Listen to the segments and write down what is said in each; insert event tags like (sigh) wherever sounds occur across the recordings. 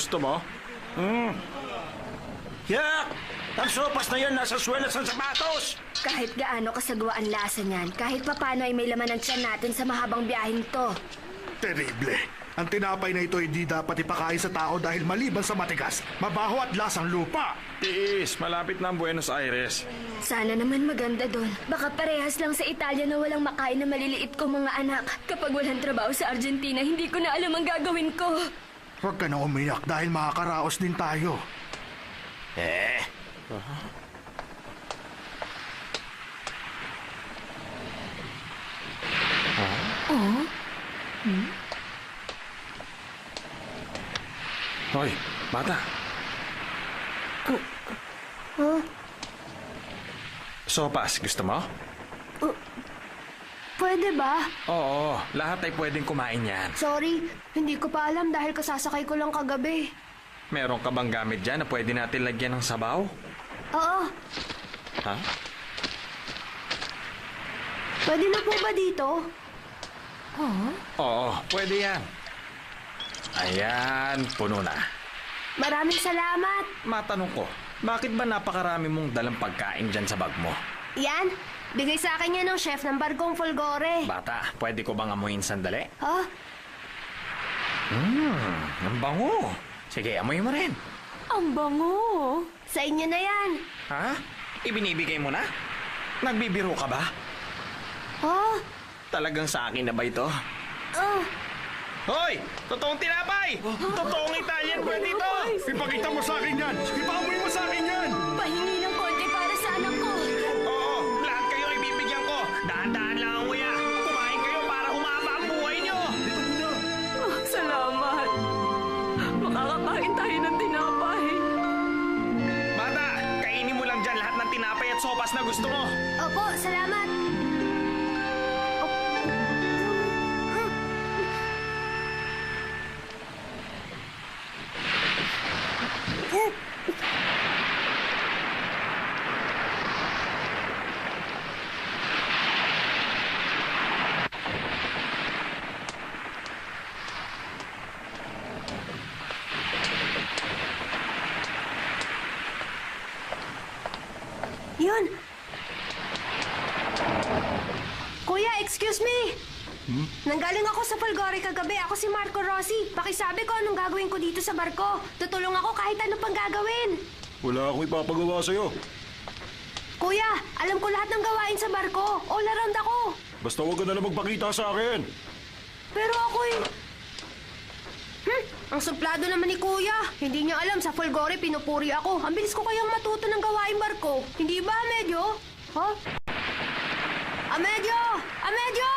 Gusto mo? Hmm. Yak! Ang sopas na yan nasa swelas ng sapatos! Kahit gaano kasagwa ang lasa niyan, kahit papano ay may laman ng tiyan natin sa mahabang biyaheng to. Terrible. Ang tinapay na ito hindi dapat ipakain sa tao dahil maliban sa matigas, mabaho at lasang lupa. Tiis, malapit na ang Buenos Aires. Sana naman maganda doon. Baka parehas lang sa Italia na walang makain na maliliit ko mga anak. Kapag walang trabaho sa Argentina, hindi ko na alam ang gagawin ko. Huwag ka na umiyak dahil makakaraos din tayo. Eh? Hoy, bata. Sopas, gusto mo? Pwede ba? Oo, lahat ay pwedeng kumain yan. Sorry, hindi ko pa alam dahil kasasakay ko lang kagabi. Meron ka bang gamit dyan na pwede natin lagyan ng sabaw? Oo, Ha? pwede na po ba dito? Oo, pwede yan. Ayan, puno na. Maraming salamat. Matanong ko, bakit ba napakarami mong dalang pagkain dyan sa bag mo? Yan, bigay sa akin yan ng chef ng barkong Folgore. Bata, pwede ko bang amuyin sandali? Ha? Hmm, ang bango. Sige, amuyin mo rin. Ang bango. Sa inyo na yan. Ha? Ibinibigay mo na? Nagbibiro ka ba? Oh, Talagang sa akin na ba ito? oh. Hoy! Totoong tinapay! (gasps) Totoong Italian bread ito! Ipakita mo sa akin yan! Ipamoy mo sa akin yan! Pahingi ng sopas na gusto mo. Opo, salamat. Yun. Nanggaling ako sa Folgore kagabi. Ako si Marco Rossi. Pakisabi ko anong gagawin ko dito sa barko. Tutulong ako kahit ano pang gagawin. Wala akong ipapagawa sa'yo. Kuya, alam ko lahat ng gawain sa barko. All around ako. Basta huwag ka na lang magpakita sa akin. Pero ako'y... Hmm, ang suplado naman ni Kuya. Hindi niya alam sa Folgore pinupuri ako. Ang bilis ko kayang matuto ng gawain barko. Hindi ba, Amedyo? Huh? Amedyo! Amedyo!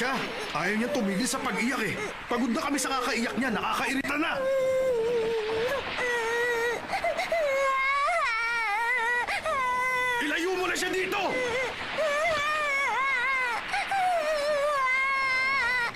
Siya. Ayaw niya tumigil sa pag-iyak eh. Pagod na kami sa kakaiyak niya. Nakakairita na. Ilayo mo na siya dito!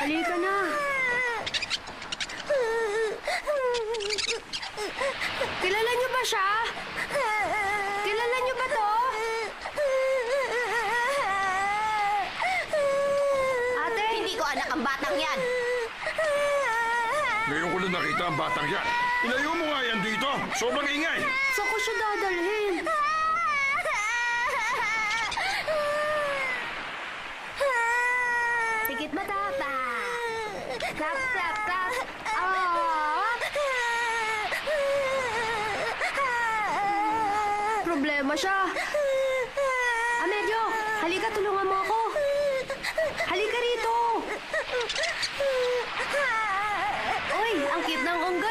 Halika na. Kilala niyo ba siya? Kilala niyo ba to? Ate? Hindi ko anak ang batang yan. Ngayon ko lang nakita ang batang yan. Ilayo mo nga yan dito. Sobrang ingay. Saan ko siya dadalhin? Sikit mata pa. Clap, clap, clap. Ah! Problema siya. Amedyo, halika tulungan mo ako. Halika rito. Uy, ang cute ng unggoy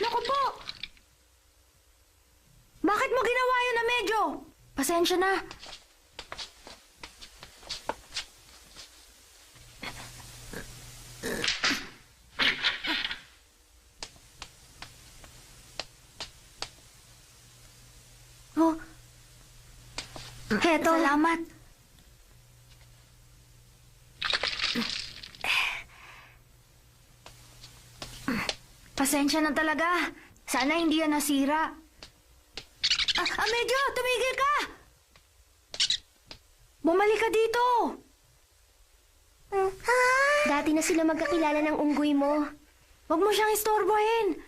naku po! Bakit mo ginawa yun na medyo? Pasensya na. Oh. Heto. Salamat. Pasensya na talaga. Sana hindi yan nasira. Ah, ah, medyo! Tumigil ka! Bumalik ka dito! Dati na sila magkakilala ng unggoy mo. Huwag mo siyang istorbohin!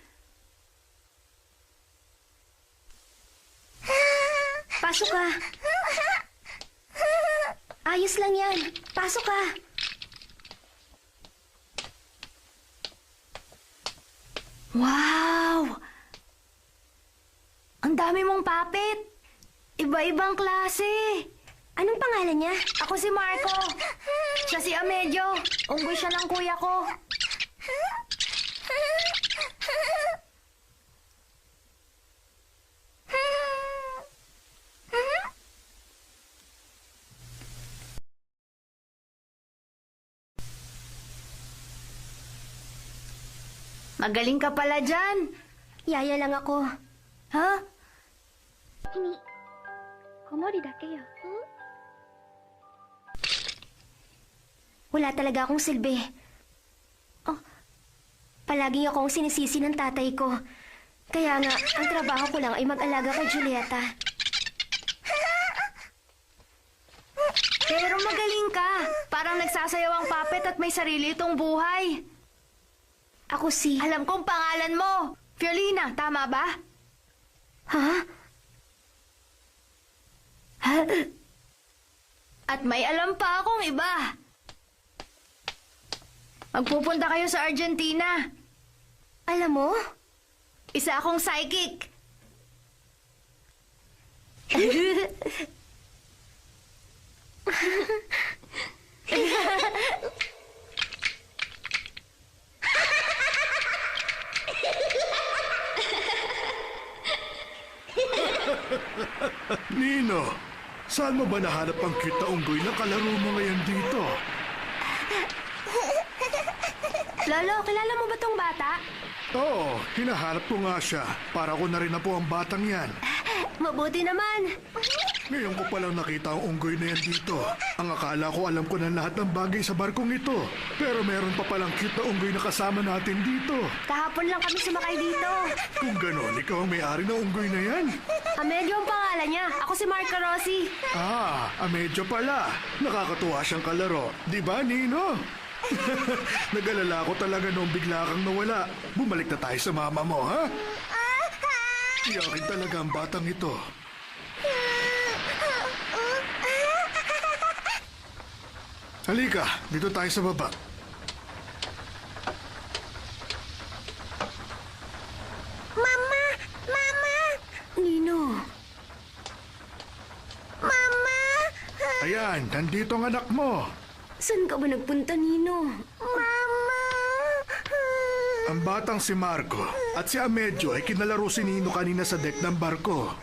Pasok ka. Ayos lang yan. Pasok ka. Wow! Ang dami mong papit! Iba-ibang klase! Anong pangalan niya? Ako si Marco. Siya si Amedyo. Unggoy siya ng kuya ko. Magaling ka pala dyan. Yaya lang ako. Ha? Hini. Komori dake yo. Hmm? Wala talaga akong silbi. Oh, palagi akong sinisisi ng tatay ko. Kaya nga, ang trabaho ko lang ay mag-alaga kay Julieta. Pero magaling ka. Parang nagsasayaw ang puppet at may sarili itong buhay. Ako si... Alam kong pangalan mo. Fiolina, tama ba? Ha? At may alam pa akong iba. Magpupunta kayo sa Argentina. Alam mo? Isa akong psychic. (laughs) (laughs) Nino, saan mo ba nahanap ang cute na unggoy na kalaro mo ngayon dito? Lolo, kilala mo ba tong bata? Oo, hinahanap ko nga siya. Para ko na rin na po ang batang yan. Mabuti naman. Ngayon ko palang nakita ang unggoy na yan dito. Ang akala ko alam ko na lahat ng bagay sa barkong ito. Pero meron pa palang cute na unggoy na kasama natin dito. Kahapon lang kami sumakay dito. Kung ganon, ikaw ang may-ari ng unggoy na yan. Amedyo ang pangalan niya. Ako si Marco Rossi. Ah, ah, medyo pala. Nakakatuwa siyang kalaro. Di ba, Nino? (laughs) Nag-alala ko talaga nung bigla kang nawala. Bumalik na tayo sa mama mo, ha? Iyakin talaga ang batang ito. Halika, dito tayo sa baba. Mama! Mama! Nino. Mama! Ayan, nandito ang anak mo. Saan ka ba nagpunta, Nino? Mama! Ang batang si Marco at si Amedyo ay kinalaro si Nino kanina sa deck ng barko.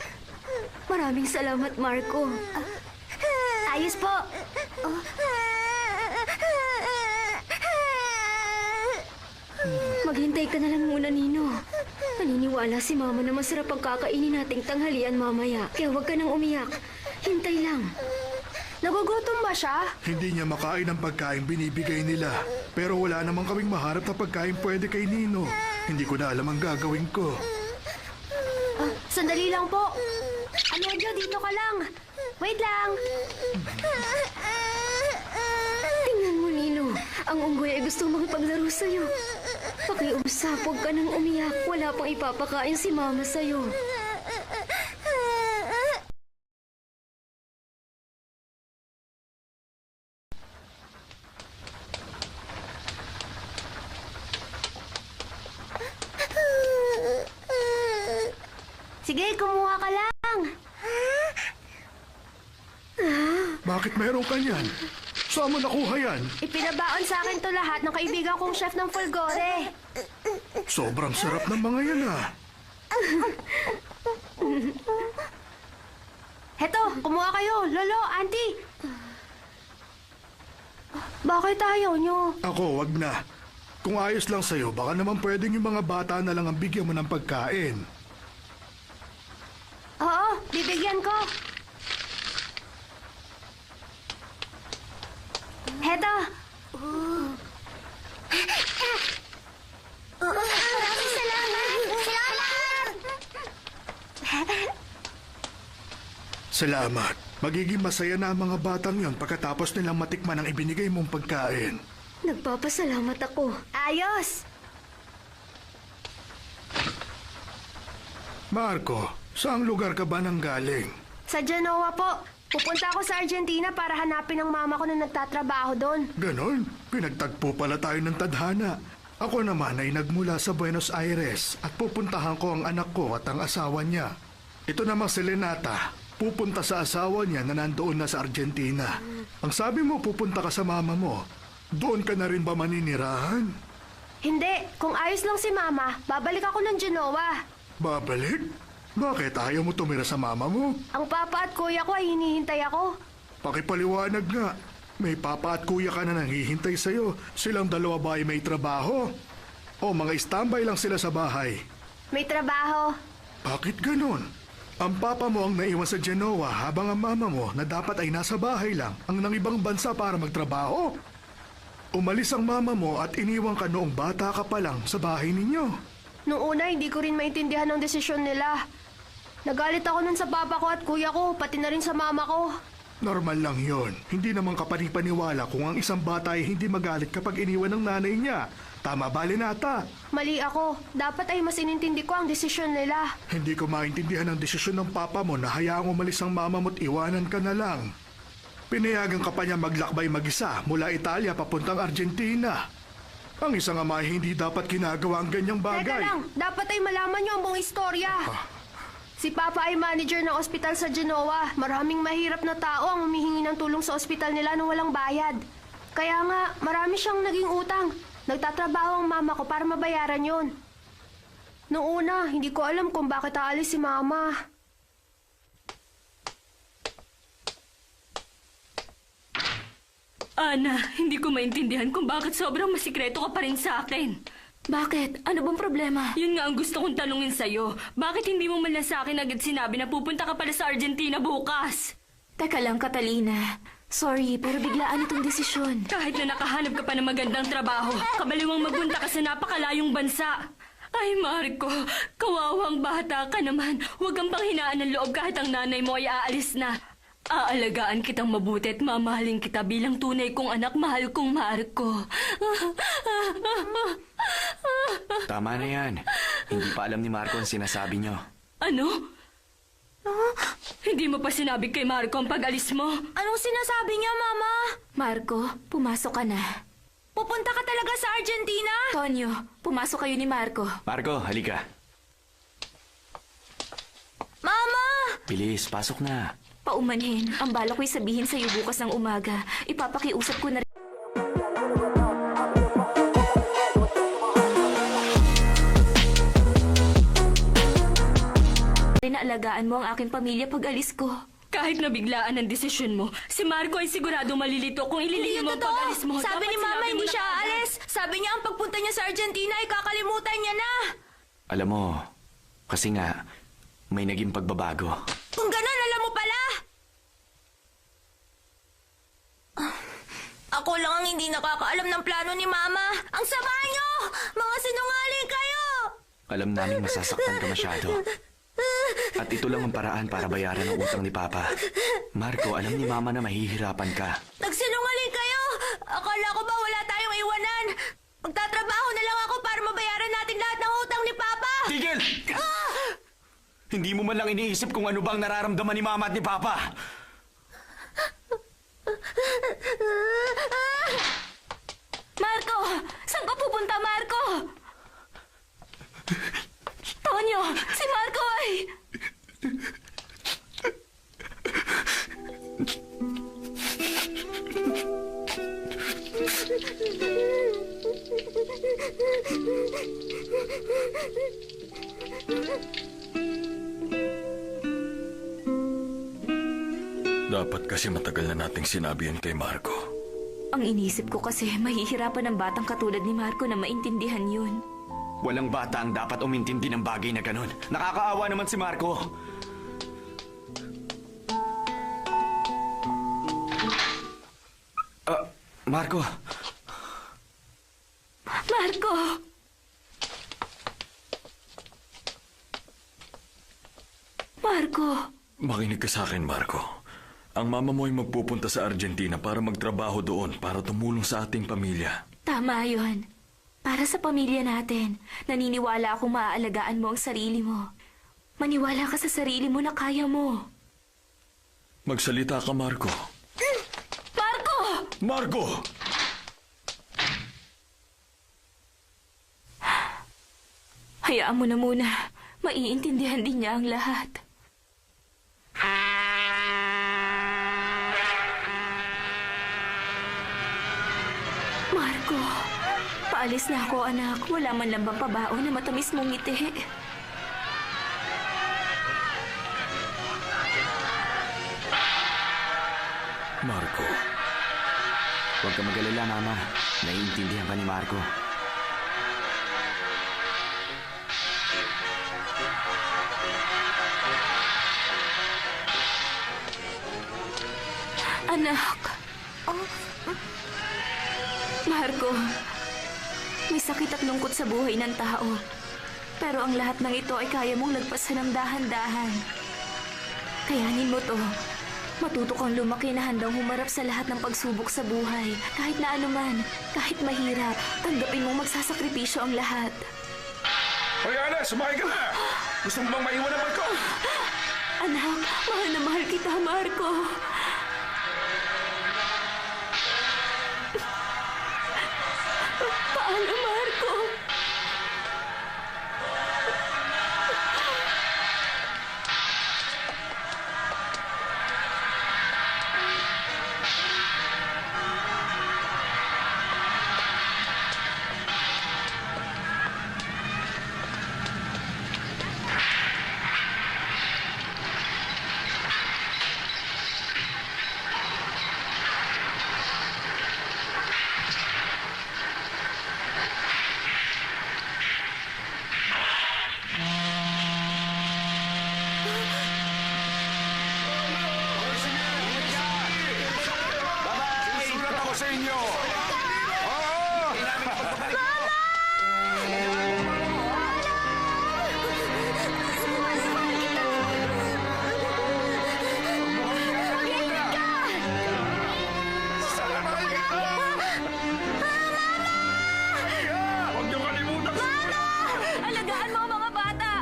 Maraming salamat, Marco. Ayos po. Maghintay ka na lang muna, Nino. Naniniwala si Mama na masarap ang kakainin nating tanghalian mamaya. Kaya huwag ka nang umiyak. Hintay lang. Nagugutom ba siya? Hindi niya makain ang pagkain binibigay nila. Pero wala namang kaming maharap na pagkain pwede kay Nino. Hindi ko na alam ang gagawin ko. Ah, sandali lang po. Amedyo, dito ka lang. Wait lang. Tingnan mo, Nino. Ang unggoy ay gusto makipaglaro sa'yo. Pakiusap, huwag ka nang umiyak. Wala pang ipapakain si Mama sa'yo. Sige, kumuha ka lang. Bakit meron ka niyan? Saan mo nakuha yan? Ipinabaon sa akin to lahat ng kaibigan kong chef ng Fulgore. Sobrang sarap ng mga yan ah. Heto, kumuha kayo. Lolo, auntie. Bakit ayaw nyo? Ako, wag na. Kung ayos lang sa'yo, baka naman pwedeng yung mga bata na lang ang bigyan mo ng pagkain. Oo, bibigyan ko. Heto. Maraming salamat! Salamat! Salamat. Magiging masaya na ang mga batang yon pagkatapos nilang matikman ang ibinigay mong pagkain. Nagpapasalamat ako. Ayos. Marco, saang lugar ka ba nang galing? Sa Genoa po. Pupunta ako sa Argentina para hanapin ang mama ko na nagtatrabaho doon. Ganon, pinagtagpo pala tayo ng tadhana. Ako naman ay nagmula sa Buenos Aires at pupuntahan ko ang anak ko at ang asawa niya. Ito namang si Lenata, pupunta sa asawa niya na nandoon na sa Argentina. Ang sabi mo, pupunta ka sa mama mo. Doon ka na rin ba maninirahan? Hindi, kung ayos lang si mama, babalik ako ng Genoa. Babalik? Bakit ayaw mo tumira sa mama mo? Ang papa at kuya ko ay hinihintay ako. Pakipaliwanag nga. May papa at kuya ka na nanghihintay sa'yo. Silang dalawa ba ay may trabaho? O mga standby lang sila sa bahay? May trabaho. Bakit ganon? Ang papa mo ang naiwan sa Genoa habang ang mama mo na dapat ay nasa bahay lang ang nangibang bansa para magtrabaho. Umalis ang mama mo at iniwan ka noong bata ka pa lang sa bahay ninyo. Noong una, hindi ko rin maintindihan ang desisyon nila. Nagalit ako nun sa papa ko at kuya ko, pati na rin sa mama ko. Normal lang yon. Hindi naman kapanipaniwala kung ang isang bata ay hindi magalit kapag iniwan ng nanay niya. Tama ba, Lenata? Mali ako. Dapat ay mas inintindi ko ang desisyon nila. Hindi ko maintindihan ang desisyon ng papa mo na hayaang umalis ang mama mo't iwanan ka na lang. Pinayagan ka pa niya maglakbay mag-isa mula Italia papuntang Argentina. Ang isang ama ay hindi dapat ginagawa ang ganyang Teka bagay. lang, dapat ay malaman niyo ang buong istorya. Si Papa ay manager ng ospital sa Genoa. Maraming mahirap na tao ang humihingi ng tulong sa ospital nila nang walang bayad. Kaya nga, marami siyang naging utang. Nagtatrabaho ang mama ko para mabayaran yon. Noong una, hindi ko alam kung bakit aalis si Mama. Ana, hindi ko maintindihan kung bakit sobrang masikreto ka pa rin sa akin. Bakit? Ano bang problema? Yun nga ang gusto kong tanungin sa'yo. Bakit hindi mo man lang sa akin agad sinabi na pupunta ka pala sa Argentina bukas? Teka lang, Catalina. Sorry, pero biglaan itong desisyon. Kahit na nakahanap ka pa ng magandang trabaho, kabaliwang magpunta ka sa napakalayong bansa. Ay, Marco, kawawang bata ka naman. Huwag kang panghinaan ng loob kahit ang nanay mo ay aalis na. Aalagaan kitang mabuti at mamahalin kita bilang tunay kong anak, mahal kong Marco. (laughs) Tama na yan. Hindi pa alam ni Marco ang sinasabi nyo. Ano? Hindi mo pa sinabi kay Marco ang pag-alis mo? Anong sinasabi niya, Mama? Marco, pumasok ka na. Pupunta ka talaga sa Argentina? Tonyo, pumasok kayo ni Marco. Marco, halika. Mama! Bilis, pasok na. Paumanhin, ang bala ko'y sabihin sa'yo bukas ng umaga. Ipapakiusap ko na rin. na alagaan mo ang aking pamilya pag alis ko. Kahit nabiglaan ang desisyon mo, si Marco ay sigurado malilito kung ililihim mo ang pag-alis mo. Sabi Dapat ni Mama hindi siya aalis. Sabi niya ang pagpunta niya niya sa Argentina ay kakalimutan niya na. Alam mo, kasi nga, may naging pagbabago. Kung ganun, alam mo pala. Ah, Ako lang ang hindi nakakaalam ng plano ni Mama. Ang sama niyo! Mga sinungaling kayo! Alam namin masasaktan ka masyado. At ito lang ang paraan para bayaran ang utang ni Papa. Marco, alam ni Mama na mahihirapan ka. Nagsinungaling kayo! Akala ko ba wala tayong iwanan? Magtatrabaho na lang ako para mabayaran natin lahat ng utang ni Papa! Tigil! Hindi mo man lang iniisip kung ano bang nararamdaman ni Mama at ni Papa. Marco! Saan ka pupunta, Marco? Tonyo! Si Marco ay... Dapat kasi matagal na nating sinabi yan kay Marco. Ang inisip ko kasi mahihirapan ng batang katulad ni Marco na maintindihan yun. Walang bata ang dapat umintindi ng bagay na ganun. Nakakaawa naman si Marco. Ah, Marco, Marco! Marco! Makinig ka sa akin, Marco. Ang mama mo ay magpupunta sa Argentina para magtrabaho doon para tumulong sa ating pamilya. Tama yon. Para sa pamilya natin, naniniwala akong maaalagaan mo ang sarili mo. Maniwala ka sa sarili mo na kaya mo. Magsalita ka, Marco. Marco! Marco! Hayaan mo na muna. Maiintindihan din niya ang lahat. Paalis na ako anak. Wala man lang bang pabaon na matamis mong ngiti. Marco. huwag ka magalala, Mama. Naiintindihan ka ni Marco. Anak. Marco, may sakit at lungkot sa buhay ng tao. Pero ang lahat ng ito ay kaya mong lagpasan ng dahan-dahan. Kayanin mo to. Matuto kang lumaki na handang humarap sa lahat ng pagsubok sa buhay. Kahit na anuman, kahit mahirap, tanggapin mong magsasakripisyo ang lahat. Hoy, Ana, sumakay ka na! Gusto mo bang maiwan ang barko? Anak, mahal na mahal kita, Marco. Sulat ako sa inyo! Huwag niyo kalimutan! Alagaan mo! Mama! Marco!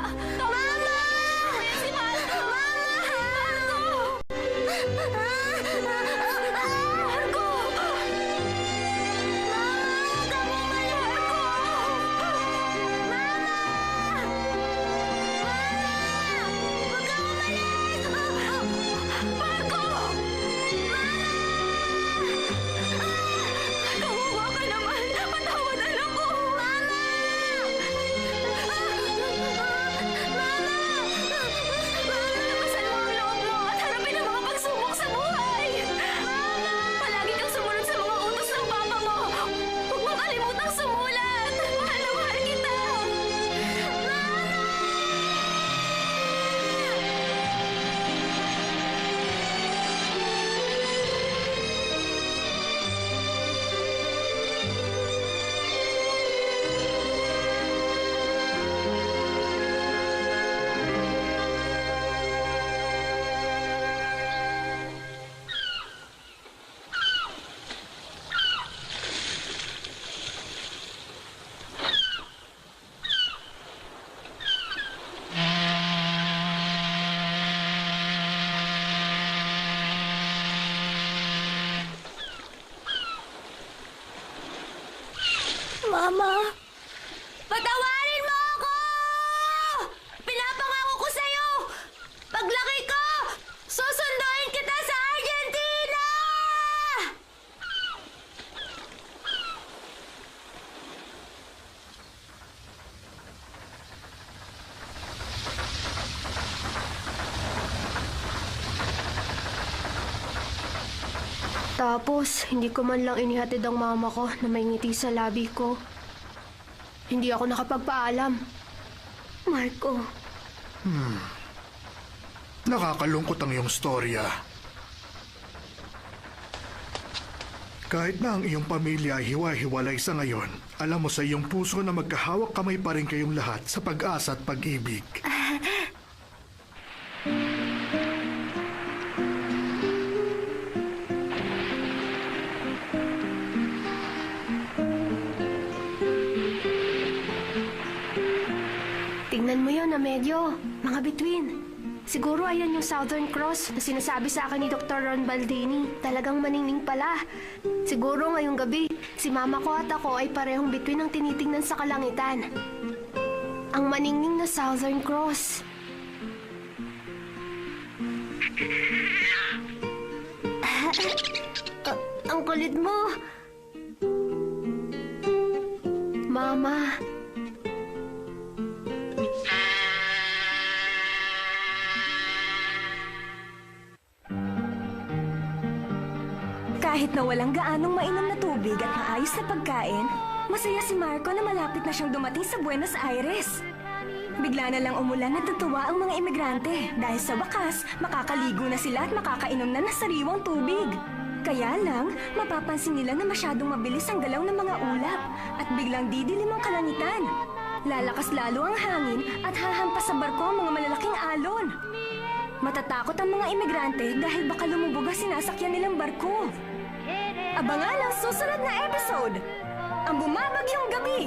Tapos, hindi ko man lang inihatid ang mama ko na may ngiti sa labi ko. Hindi ako nakapagpaalam. Marco, Nakakalungkot ang iyong storya. Kahit na ang iyong pamilya ay hiwa-hiwalay sa ngayon, alam mo sa iyong puso na magkahawak kamay pa rin kayong lahat sa pag-asa at pag-ibig. Tingnan na medyo, mga bituin. Siguro ayan yung Southern Cross na sinasabi sa akin ni Dr. Ron Baldini. Talagang maningning pala. Siguro ngayong gabi, si mama ko at ako ay parehong bituin ang tinitingnan sa kalangitan. Ang maningning na Southern Cross. Kahit na walang gaanong mainom na tubig at maayos na pagkain, masaya si Marco na malapit na siyang dumating sa Buenos Aires. Bigla na lang umulan at natuwa ang mga imigrante dahil sa wakas, makakaligo na sila at makakainom na ng sariwang tubig. Kaya lang, mapapansin nila na masyadong mabilis ang galaw ng mga ulap at biglang didilim ang kalangitan. Lalakas lalo ang hangin at hahampas sa barko ang mga malalaking alon. Matatakot ang mga imigrante dahil baka lumubog ang sinasakyan nilang barko. Abangan ang susunod na episode, ang bumabagyong gabi